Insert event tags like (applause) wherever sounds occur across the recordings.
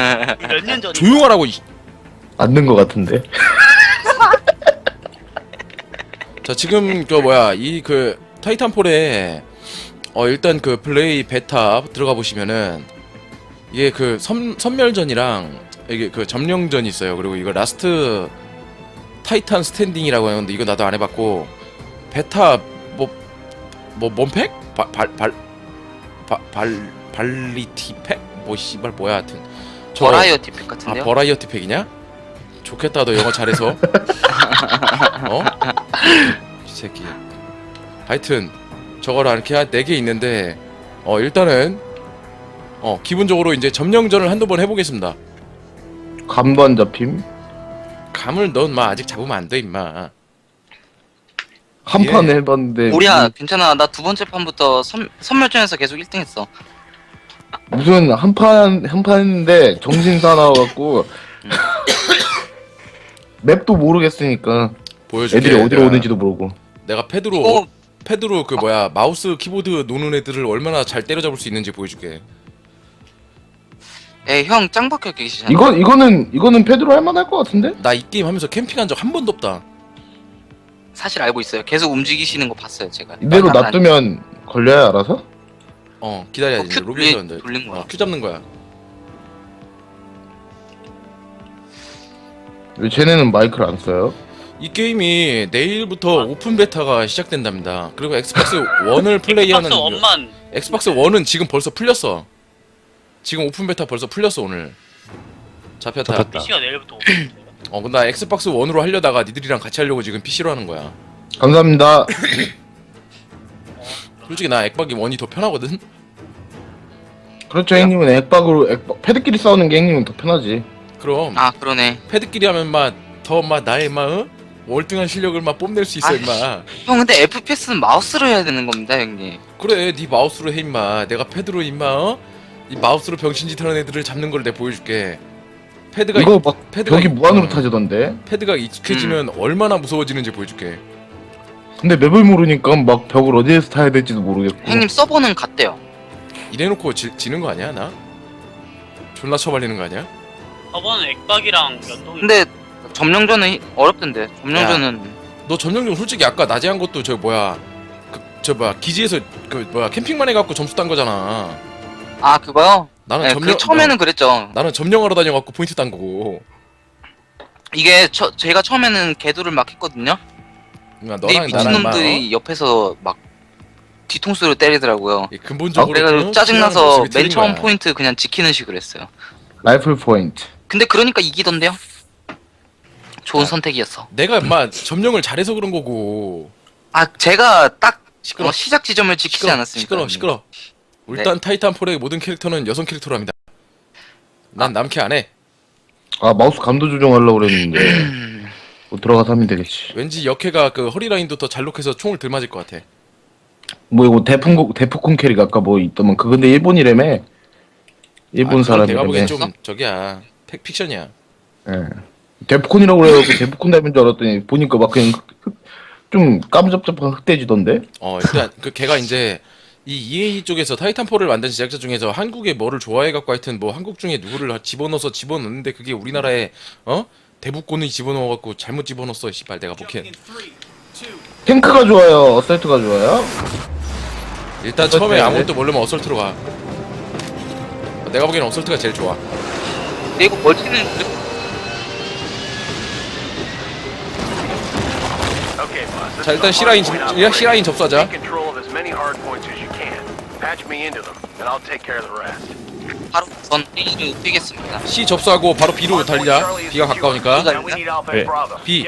몇 년 전. 조용하라고 이- 맞는 것 같은데. (laughs) 자 지금 그 뭐야 이 그 타이탄폴에 어 일단 그 플레이 베타 들어가 보시면은 이게 그 선, 선멸전이랑 이게 그 점령전 있어요 그리고 이거 라스트 타이탄 스탠딩이라고 하는데 이거 나도 안 해봤고 베타 뭐뭐 뭔팩 발발발발 발리티 팩? 뭐 씨발 뭐야 하여튼 저- 버라이어티 팩아 같은데요? 버라이어티 팩이냐? 좋겠다 너 영어 잘해서 (laughs) 어? 이 새끼 하여튼 저거를 이렇게 한 4개 있는데 어 일단은 어 기본적으로 이제 점령전을 한두 번 해보겠습니다 안 잡힘. 감을 넌 마 아직 잡으면 안 돼 임마 한 예. 판 해봤는데. 우리야 괜찮아 나 두 번째 판부터 선, 선멸전에서 계속 1등 했어 무슨 한판 한판 했는데 정신 사나워갖고 맵도 모르겠으니까 보여줄게. 애들이 어디로 내가- 오는지도 모르고. 내가 패드로 어, 패드로 그 뭐야 마우스 키보드 노는 애들을 얼마나 잘 때려잡을 수 있는지 보여줄게. 에형 짱박혀 계시잖아. 이거 이거는 이거는 패드로 할 만할 것 같은데? 나 이 게임 하면서 캠핑한 적 한 번도 없다. 사실 알고 있어요. 계속 움직이시는 거 봤어요 제가. 이대로 놔두면 걸려야 알아서? 어 기다려야지 어, 이제 큐 로비에서 돌리- 이제 돌린 거야. 어, 큐 잡는 거야 왜 쟤네는 마이크를 안 써요? 이 게임이 내일부터 오픈 베타가 시작된답니다. 그리고 엑스박스 1을 (laughs) 플레이하는 엑스박스 원만 엑스박스 1은 지금 벌써 풀렸어. 지금 오픈 베타 벌써 풀렸어 오늘. 잡혔다. 잡혔다. PC가 내일부터 오픈돼요. (laughs) 어, 근데 나 엑스박스 1으로 하려다가 니들이랑 같이 하려고 지금 PC로 하는 거야. 감사합니다. 솔직히 나 액박이 1이 더 편하거든. 그렇죠 형님은 액박으로 액박 패드끼리 싸우는 게 형님은 더 편하지. 그럼 아 그러네 패드끼리 하면 막더막 나의 막 어? 월등한 실력을 막 뽐낼 수 있어 아, 임마. 형 근데 FPS는 마우스로 해야 되는 겁니다 형님 그래 네 마우스로 해 임마. 내가 패드로 임마 어? 이 마우스로 병신짓 하는 애들을 잡는 걸 내가 보여줄게. 패드가 이거 막 패드가 이- 무한으로 어. 타지던데. 패드가 익숙해지면 얼마나 무서워지는지 보여줄게. 근데 맵을 모르니까 막 벽을 어디에서 타야 될지도 모르겠고. 형님 서버는 갔대요 이래놓고 지, 지는 거 아니야 나? 존나 쳐발리는 거 아니야? 저번에 액박이랑 연동이 근데 점령전은 히- 어렵던데 점령전은 너 점령용 솔직히 아까 낮에 한 것도 저 뭐야 그, 저 뭐야 기지에서 그 뭐야 캠핑만 해갖고 점수 딴 거잖아. 아 그거요? 나는 네, 점령 그 처음에는 그랬죠 어, 나는 점령하러 다녀갖고 포인트 딴 거고. 이게 처, 제가 처음에는 개도를 막 했거든요 그러니까 근데 이 너랑 나랑 막 어? 미친놈들이 옆에서 막 뒤통수로 때리더라고요 이 근본적으로 어? 짜증나서 필요한 모습이 맨 처음 거야. 포인트 그냥 지키는 식으로 했어요 라이플 포인트. 근데 그러니까 이기던데요? 좋은 야. 선택이었어 내가 인마 점령을 잘해서 그런 거고. 아 제가 딱 시끄러. 어, 시작 지점을 지키지 시끄러. 않았습니까? 시끄러. 시끄러. 일단 타이탄 폴의 모든 캐릭터는 여성 캐릭터랍니다. 난 남캐 안 해. 아 마우스 감도 조정하려고 그랬는데 음, 뭐 들어가서 하면 되겠지. 왠지 역캐가 그 허리 라인도 더 잘록해서 총을 들 맞을 것 같아. 뭐 이거 대풍 대포콘 캐릭 아까 뭐 있더만 그 근데 일본이라며. 일본 아, 그건 내가. 보기엔 좀 저기야 팩 픽션이야. 예. 데프콘이라고 그래갖고 데프콘 닮은 줄 알았더니 보니까 막 그냥 흑- 좀 까무잡잡한 흑돼지던데? 어 일단 그 걔가 이제 이 EA 쪽에서 타이탄폴을 만든 제작자 중에서 한국에 뭐를 좋아해 갖고 하여튼 뭐 한국 중에 누구를 집어넣어서 집어넣는데 그게 우리나라에 어 대북권이 집어넣어 갖고 잘못 집어넣었어 씨발 내가 보기엔 탱크가 좋아요? 어설트가 좋아요? 일단 어설트 처음에 해야? 아무것도 모르면 어설트로 가 내가 보기엔 어설트가 제일 좋아 근데 이거 멀티는. 자 일단 C라인 집- C라인 접수하자 Take control of as many hard points as you can. Patch me into them, and I'll take care of the rest. 바로 전 A를 뛰겠습니다 C 접수하고 바로 B로 달리자 B가 가까우니까 네. B.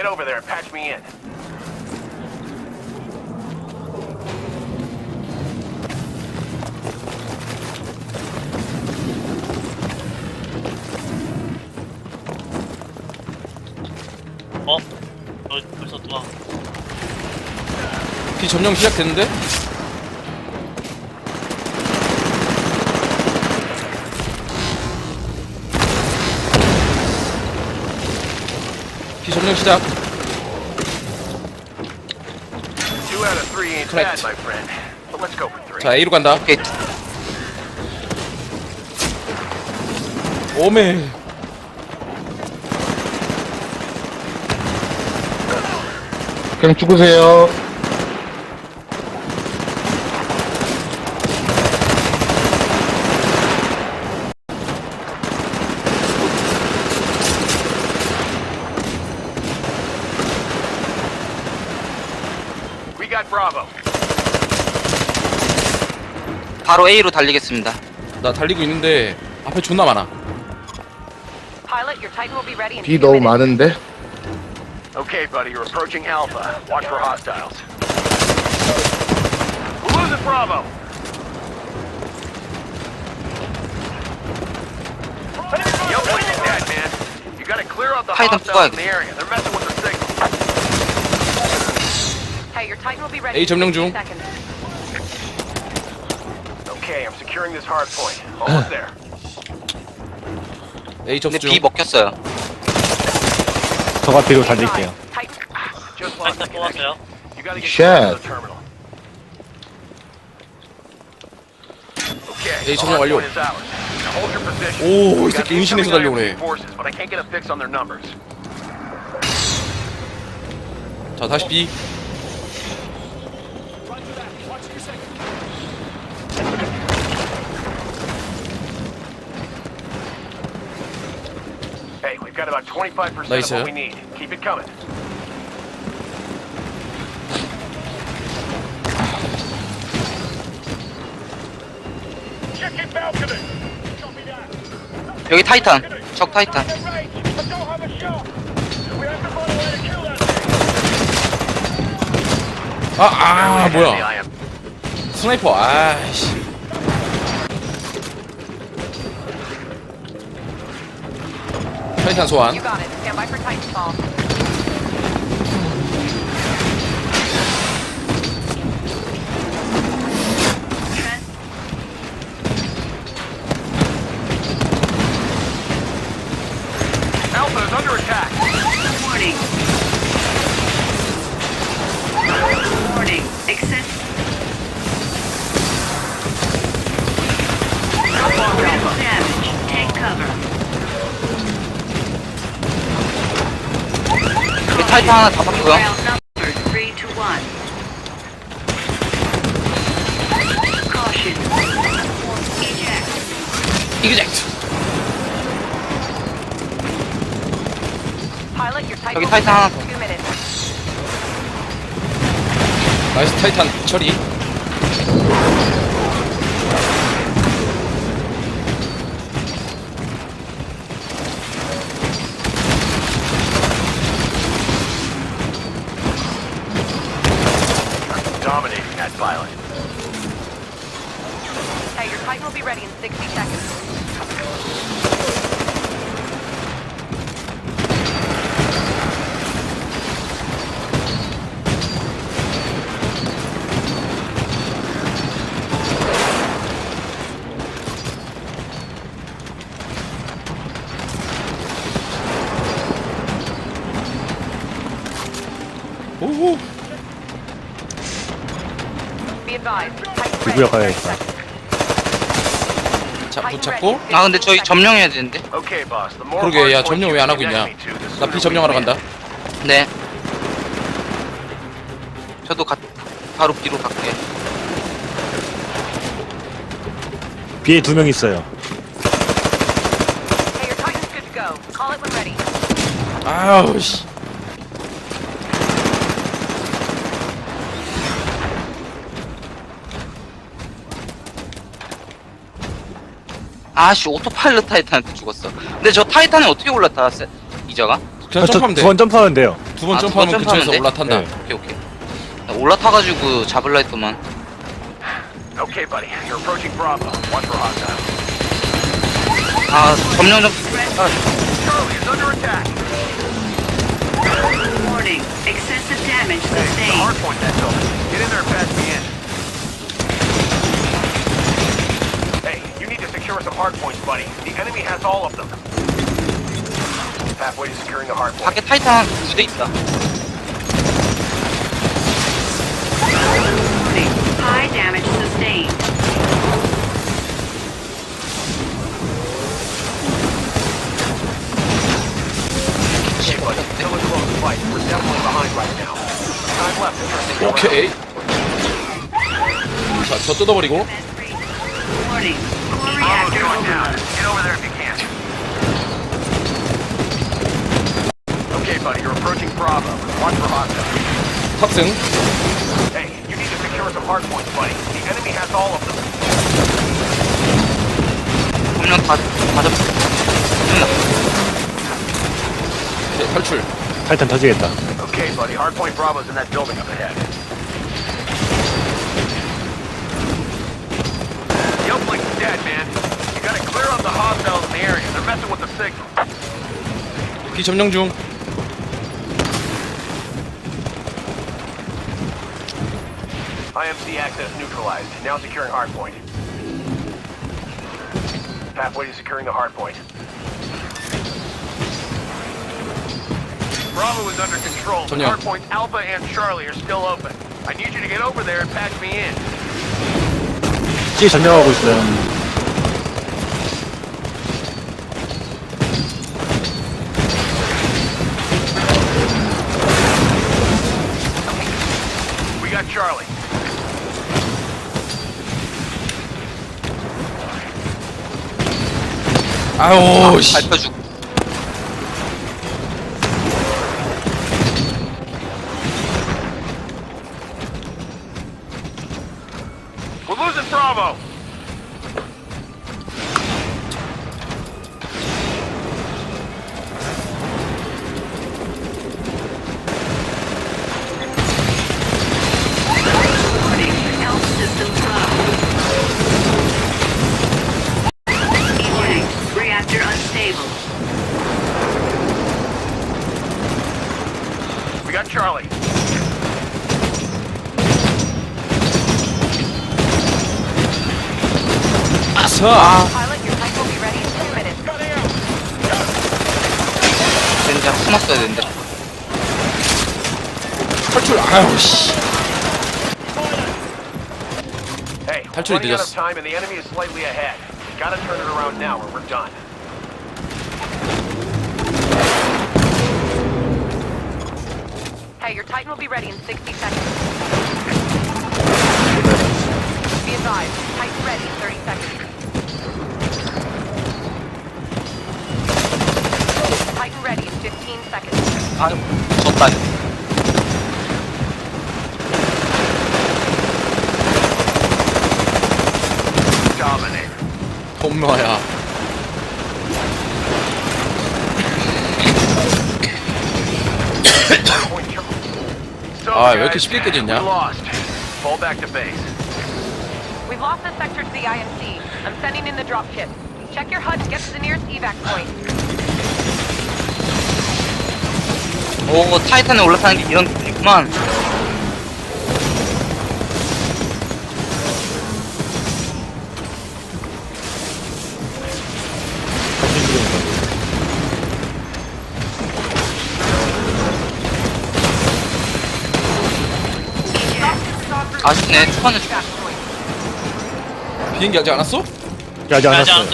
너 벌써 또 와. B 점령 시작됐는데 B 점령 시작 Two out of three ain't Correct. bad, my friend. But let's go for three. 자 A로 간다 오메. 그냥 죽으세요. We got Bravo. 바로 A로 달리겠습니다. 나 달리고 있는데 앞에 존나 많아. Pilot, your Titan will be ready in 비 two 너무 minutes. 많은데? Okay, buddy, you're approaching Alpha. Watch for hostiles. We're losing Bravo. Yo, place is dead, man. You gotta clear out the Titan hostiles in flag. the area. They're messing with the signal. Hey, your Titan will be ready A in 점령 60 중. seconds. Okay, I'm securing this hard point. (clears throat) Almost there. A 근데 접수 중. B 먹혔어요. 저가 뒤로 달릴게요. Titan, Just lost 타이탄 the connection. 뽑았어요. You gotta get Shit. close to the terminal. Okay, 에이, the hard 완료. point is ours. Now hold your position. 오, 이 got 새끼 은신해서 incoming 달려오네. IRC forces, but I can't get a fix on their numbers. 자 다시 B. Keep it coming. 여기 타이탄. 적 타이탄. 아, 아 뭐야? 스나이퍼. 타이탄 소환. you 타이탄 하나 잡았고요. 이그젝트. 여기 타이탄 하나 minutes. 나이스 타이탄 처리. 누구야, in 30 가야겠다. 자 ready in 아 근데 60 저희. 점령해야 되는데. 그러게 야 점령 왜 안 하고 있냐? 나 we 점령하러. 간다. 네. 저도 가, 바로 B로 갈게요. B에 두 명 있어요. 아우 씨. 아씨 오토파일럿 타이탄한테 죽었어. 근데 저 타이탄에 어떻게 올라탔어요? 이자가? 그냥 점프하면 돼. 두번 점프하면 돼요. 두 번 아, 점프하면 두번 근처에서 점프하면 올라탄다. 돼? 오케이 오케이. 나 올라타가지고 잡을라 했더만. Okay, buddy. You're approaching Bravo. Watch for hostiles. 아 점령 좀. Charlie is under attack. Warning. Excessive damage Hey, the sustained. hard point that's open. Get in there and patch me in. secure some hard points, buddy. The enemy has all of them. Halfway to securing the hard point. 밖에 타이탄 두대 있다. High damage sustained. Shit. Still close fight. We're definitely behind right now. Time left 자, 저 뜯어버리고. Core Bravo's reactor going down. overload. Get over there if you can. Okay, buddy, you're approaching Bravo. Watch for hostiles. 탑승. Hey, you need to secure some hard points, buddy. The enemy has all of them. 분명 다, 다 잡, 끝나. 오케이, 탈출. 타이탄 터지겠다. Okay, buddy, hardpoint Bravo's in that building up ahead. uplink's dead, man. You gotta clear out the hostiles in the area. They're messing with the signal. 비 점령 중. IMC access neutralized. Now securing hardpoint. Halfway to securing the hardpoint. Bravo is under control. but Tonyo. Hardpoints Alpha and Charlie are still open. I need you to get over there and patch me in. C 점령하고 있어요. 아우, 씨. 밟혀주 아싸. Pilot, your tank will be ready in 10 minutes. 진짜 숨었어야 되는데. 탈출. 아우, 씨. Hey, 탈출이 running out of 늦었어. time and the enemy is slightly ahead. Gotta turn it around now or we're done. Hey, your Titan will be ready in 60 seconds. Be advised, Titan ready in 30 seconds. 15 seconds. 아유, 졌다. Dominate. 엄마야. Hardpoint Charlie. So, 아, 왜 이렇게 guys, 쉽게 깨졌냐? We lost. Fall back to base. We've lost the sector to the IMC. I'm sending in the drop ship. Check your HUD and get to the nearest evac point. 오, 타이탄에 올라타는 게 이런 기분이구만. 아쉽네, 초반에 죽. 비행기 아직 안 왔어? 야, 아직 안. 왔어요.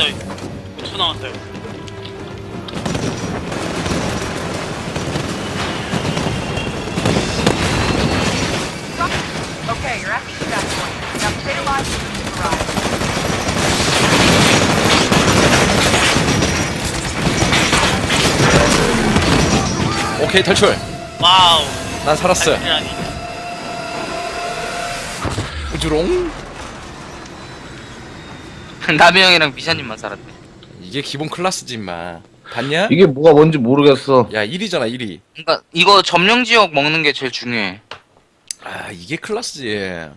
5초 남았어요. 오케이, 탈출. 와우. 난 살았어. 우주롱. 남의 형이랑 미샤님만 살았네. 이게 기본 클라스지, 임마. 봤냐? 이게 뭐가 뭔지 모르겠어. 야, 1위잖아, 1위. 그러니까 이거 점령 지역 먹는 게 제일 중요해. 아, 이게 클라스지.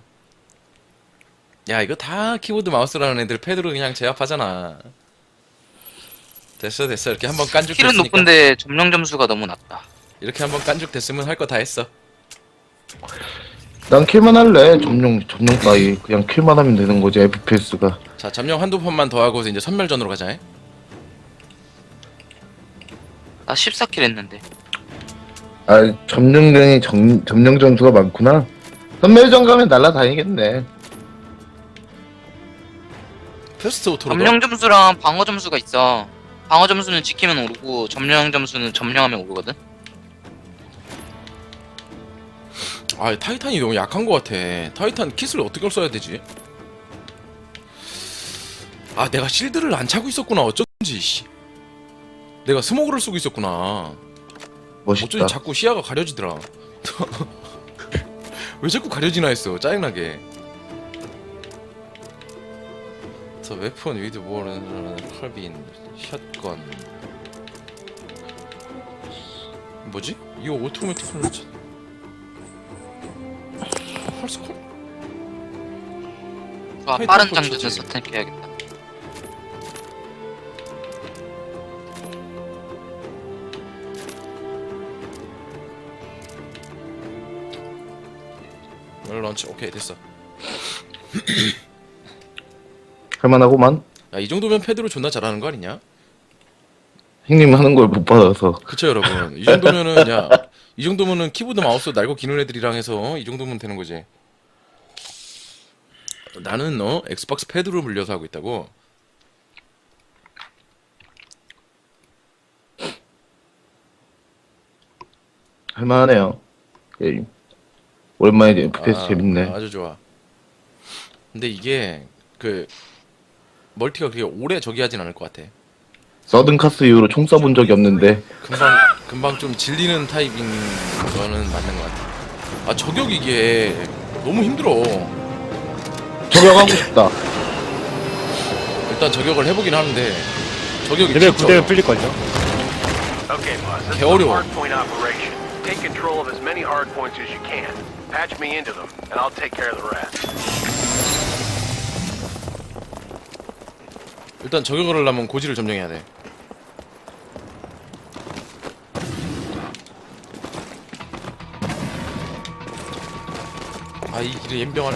야, 이거 다 키보드 마우스라는 애들 패드로 그냥 제압하잖아. 됐어, 됐어. 이렇게 한번 깐죽 킬은. 높은데 점령 점수가 너무 낮다. 이렇게 한번 깐죽 됐으면 할 거 다 했어. 난 킬만 할래. 점령 점령 따위 그냥 킬만 하면 되는 거지 FPS가. 자, 점령 한두 판만 더 하고 이제 선멸전으로 가자. 잉? 나 14킬 했는데. 아 점령전이 점 점령 점수가 많구나. 선멸전 가면 날라다니겠네. 패스트 오토로. 점령 점수랑 방어 점수가 있어. 방어 점수는 지키면 오르고 점령 점수는 점령하면 오르거든. 아 타이탄이 너무 약한 것 같아 타이탄 킷을 어떻게 써야 되지? 아 내가 실드를 안 차고 있었구나 어쩐지 씨. 내가 스모그를 쓰고 있었구나 멋있다. 어쩐지 자꾸 시야가 가려지더라 (laughs) 왜 자꾸 가려지나 했어 짜증나게 저 웨폰 위드 모어는 칼빈 샷건 뭐지? 이거 오토매틱 컬러 헐스콜? 아, 빠른 포 장전 치지. 서템 해야겠다. 런치 오케이 됐어 (clears throat) 할만하고만. 야 이 정도면 패드로 존나 잘하는 거 아니냐? 형님 하는 걸 못 받아서. 그쵸 여러분 이 정도면은 야이 정도면은 키보드 마우스 날고 기는 애들이랑 해서 이 정도면 되는 거지 나는 어 엑스박스 패드로 물려서 하고 있다고 할만하네요. 게임. 오랜만에 이제 FPS 아, 재밌네. 아주 좋아 근데 이게 그 멀티가 그렇게 오래 저기 하진 않을 것 같아 서든 카스 이후로 총 쏴본 적이 없는데 금방 금방 좀 질리는 타입인 거는 맞는 것 같아 아 저격 이게 너무 힘들어 저격하고 싶다. 일단 저격을 해보긴 하는데 저격이 레벨 진짜 9대면 어려워. 풀릴걸요? Okay, boss. This is a 개어려워. hardpoint operation. Take control of as many hardpoints as you can. Patch me into them, and I'll take care of the rest. 일단 저격을 하려면 고지를 점령해야 돼. 아, 이 길에 연병하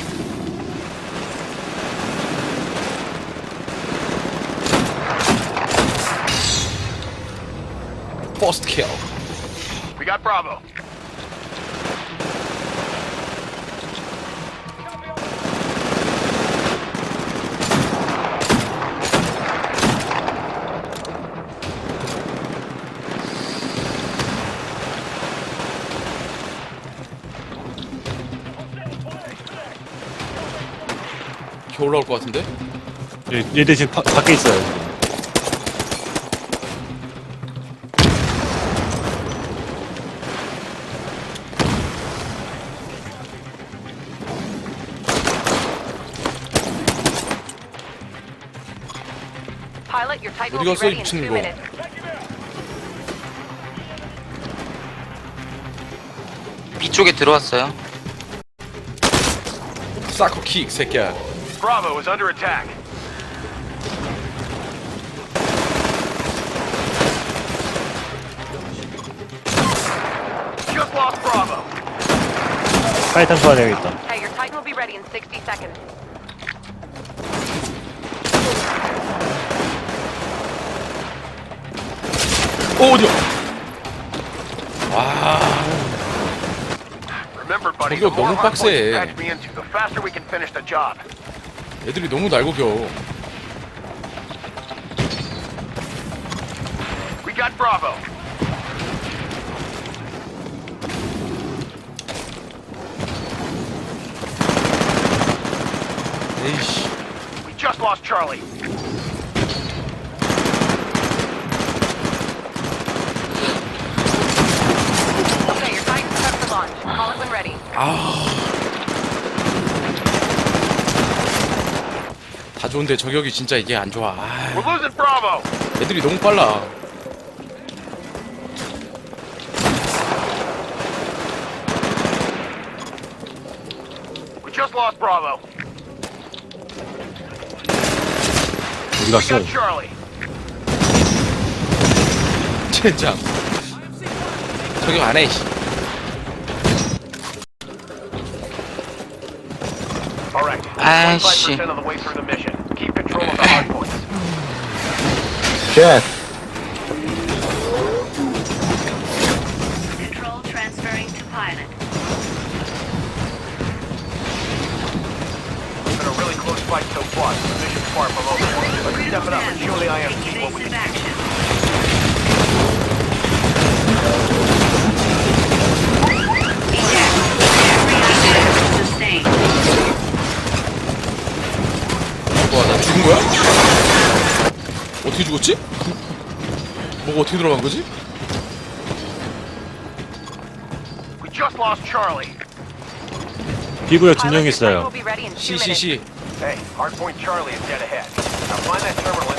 네. 퍼스트 킬. We got Bravo. 이렇게 올라올 것 같은데? 얘, 얘 대신 바, 밖에 있어요. Pilot, your Titan will 어디 be 갔어, ready 이 in 미친 two 거. minutes. B 쪽에 들어왔어요. 사커 킥, 새끼야. Bravo is under attack. Just lost Bravo. 타이탄 소환해야겠다. Hey, your Titan will be ready in 60 seconds. 오, 어디야? 와, more 너무 빡세. 애들이 너무 날고 겨. 에이씨. We just lost Charlie. Okay, your Titan's set for launch. Call it 다 좋은데 저격이 진짜 이게 안 좋아. 아, We're losing Bravo. 애들이 너무 빨라. We just lost Bravo. 어디 We 갔어? got Charlie. 젠장. 저격 안 해. 씨. Ah, 25% shit. of the way through the mission. Keep control of the hardpoints. 쉣. Control transferring to pilot. It's been a really close fight so far. The mission's far from over. Let's step it up and show the IMC 죽은 거야? 어떻게 죽었지? 뭐가 어떻게 들어간 거지? We just lost Charlie. 비구역 Pilot, your 있어요. will be ready in two minutes. CCC Hey, hardpoint Charlie is dead ahead. Now find that terminal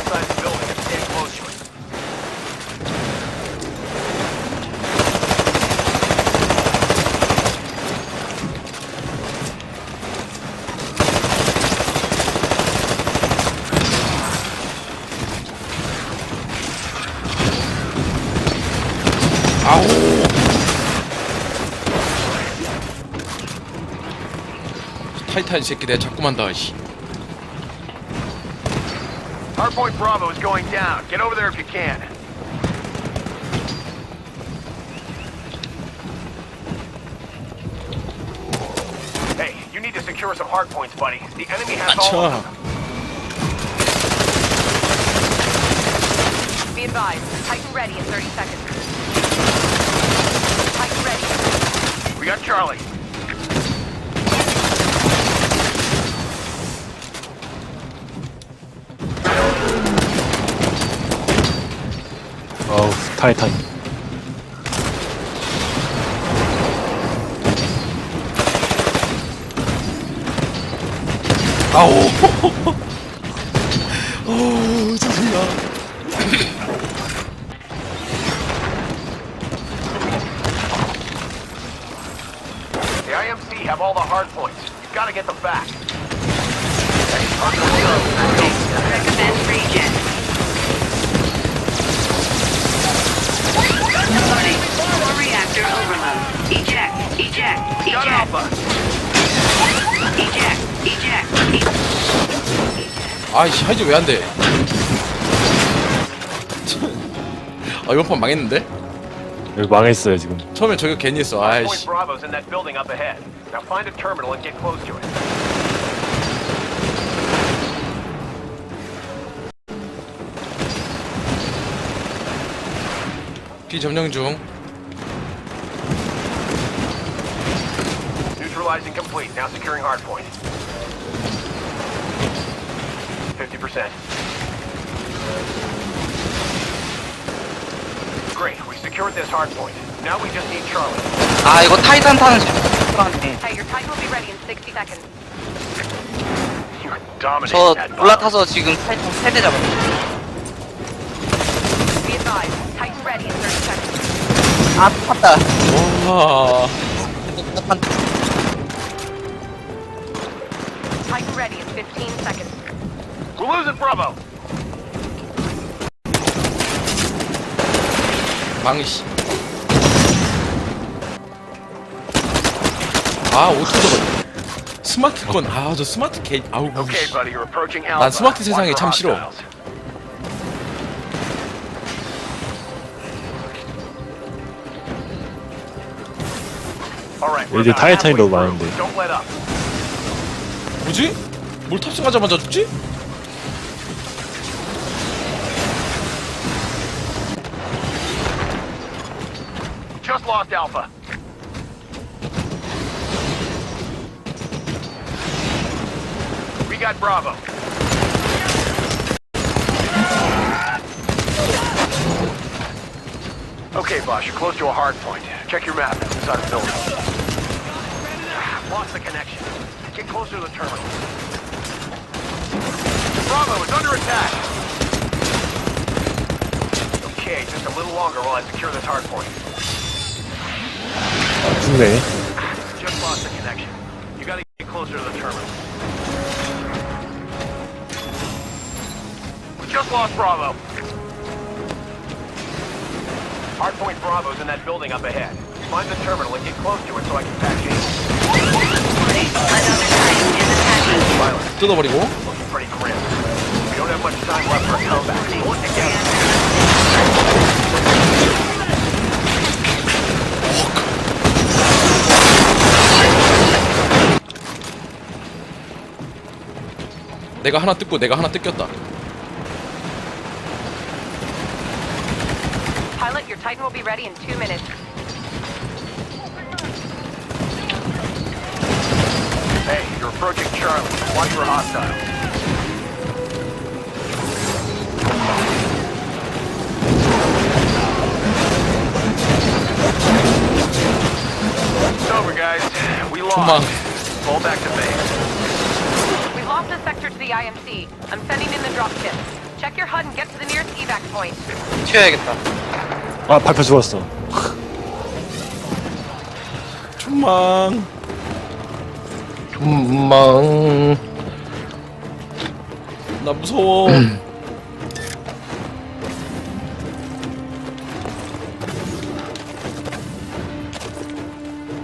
타이탄 이 새끼 내가 자꾸만 다 씨. Hardpoint Bravo is going down. Get over there if you can. Hey, you need to secure some hardpoints, buddy. The enemy has all of 아차 them. Be advised, Titan ready in 30 seconds. Titan ready. We got Charlie. 어우, 타이탄. 아우 어우 짜증나 The IMC have all the hardpoints. You've got to get them back. Recommend regen. Warning. Core reactor overload. Eject. Eject. Got Eject. Alpha. Eject. Eject. Eject. 아이씨 하이즈 왜 안 돼 아 이번 판 망했는데? 여기 망했어요, 지금. 처음에 저거 괜히 했어 아이씨 Bravo's in that building up ahead. Now find a terminal and get close to it. 비점령 중 Neutralizing complete. Now securing hardpoint. 50%. Great. We secured this hardpoint. Now we just need Charlie. 아 이거 타이탄 타는 재밌네. Hey, your Titan will be ready in 60 seconds. You're dominating 저 that bomb. 올라타서 지금 타이탄 세대 잡았어. Be 아 탔다. 와 Titan ready in 15 seconds. We're losing Bravo. 망씨 아 저거 스마트건 아 저 스마트 게 아우 Okay, 씨. buddy. You're approaching Alpha. 난 스마트 세상이 참 싫어. hostiles. All right, we're 이제 about 타이탄이 halfway 너무 through. 많은데. Don't let up. 뭐지? 뭘 탑승하자마자 죽지? Just lost Alpha. We got Bravo. Okay, boss, you're close to a hard point. Check your map inside the building. Lost the connection. Get closer to the terminal. Bravo is under attack. Okay, just a little longer while I secure this hard point. 죽네. Just lost the connection. You gotta get closer to the terminal. We just lost Bravo. Hardpoint Bravo's in that building up ahead. Find the terminal and get close to it so I can patch in. 뜯어버리고. 내가 하나 뜯고 내가 하나 뜯겼다 Pilot, your Titan will be ready in two minutes. approaching Charlie. Watch for hostiles. It's over, guys. We lost. Come on. Fall back to base. We've lost the sector to the IMC. I'm sending in the drop kit. Check your HUD and get to the nearest evac point. 튀어야겠다. 아, 발표 Come on. 좀망 나 무서워.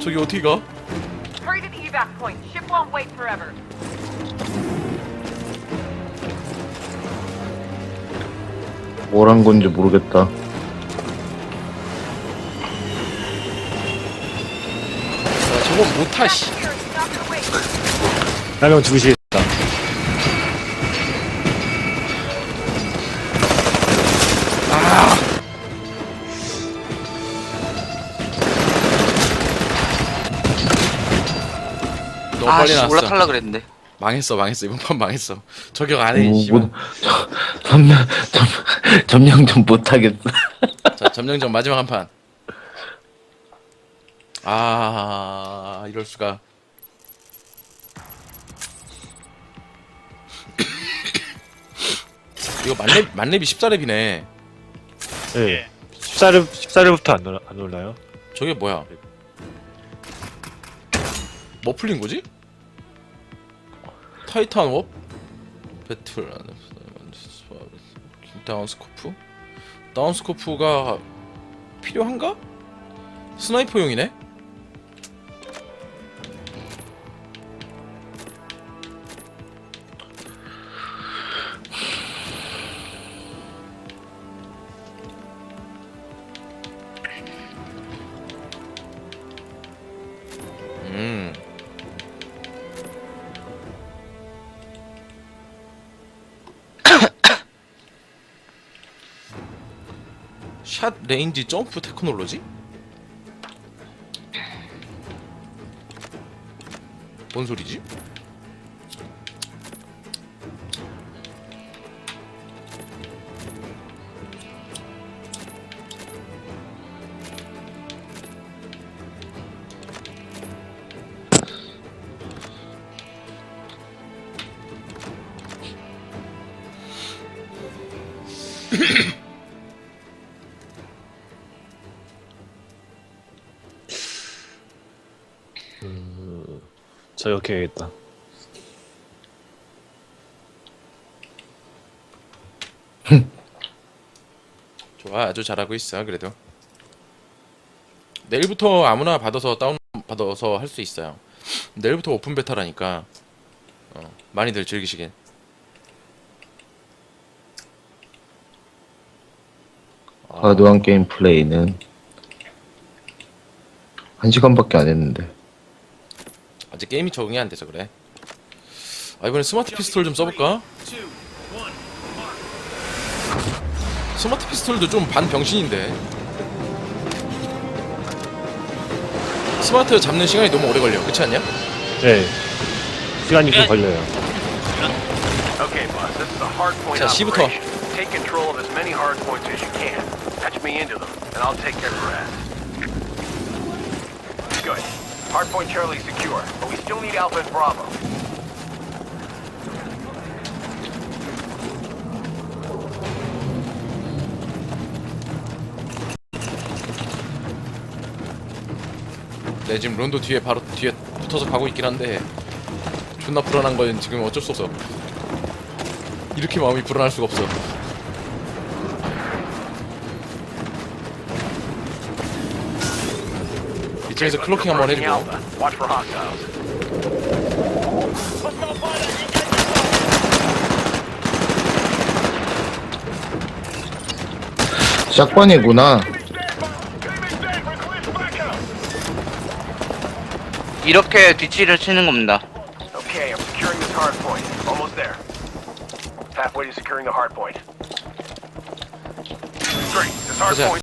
저기 어떻게 가? Hurry to the evac point. Ship won't wait forever. 뭘 한 건지 모르겠다. 야, 저건 못하 씨. 나명 죽이시겠다. 너무 빨리 아씨 나왔어. 올라탈라 그랬는데. 망했어, 망했어. 이번 판 망했어. 저격 안 해. 뭐, 씨발. 뭐, 저, 점령 점, 점령 좀 못하겠어. 자, 점령전 마지막 한 판. 아, 이럴 수가. 이거 만렙 만렙이 14렙이네. 예. 14렙 14렙부터 안 올라 안 올라요? 저게 뭐야? 뭐 풀린 거지? 타이탄 업? 배틀 다운 스코프? 다운 스코프가 필요한가? 스나이퍼용이네? 샷 레인지 점프 테크놀로지? 뭔 소리지? 저 이렇게 해야겠다. 좋아 아주 잘하고 있어 그래도. 내일부터 아무나 받아서 다운 받아서 할 수 있어요. 내일부터 오픈 베타라니까. 어, 많이들 즐기시길. 하드한 게임 플레이는 한 시간밖에 안 했는데. 아직 게임이 적응이 안 돼서 그래 아 이번에 스마트 피스톨 좀 써볼까? 스마트 피스톨도 좀 반병신인데 스마트 잡는 시간이 너무 오래 걸려 그렇지 않냐? 예. 시간이 좀 걸려요. Okay, boss, this is a hard point 자, C부터. operation. Take control of as many hard points as you can. Patch me into them, and I'll take care of the rest. Good. Hard point Charlie secure, but we still need Alpha and Bravo. 내 지금 론도 뒤에 바로 뒤에 붙어서 가고 있긴 한데 존나 불안한 건 지금 어쩔 수 없어 이렇게 마음이 불안할 수가 없어 이쪽에서 클로킹 한번 Approaching 해주고 Alpha. Watch for hostiles. 샷건이구나. 이렇게 뒤치를 치는 겁니다. Okay, I'm securing this hard point. Almost there. Halfway to securing the hard point. Great. This hard What's that? point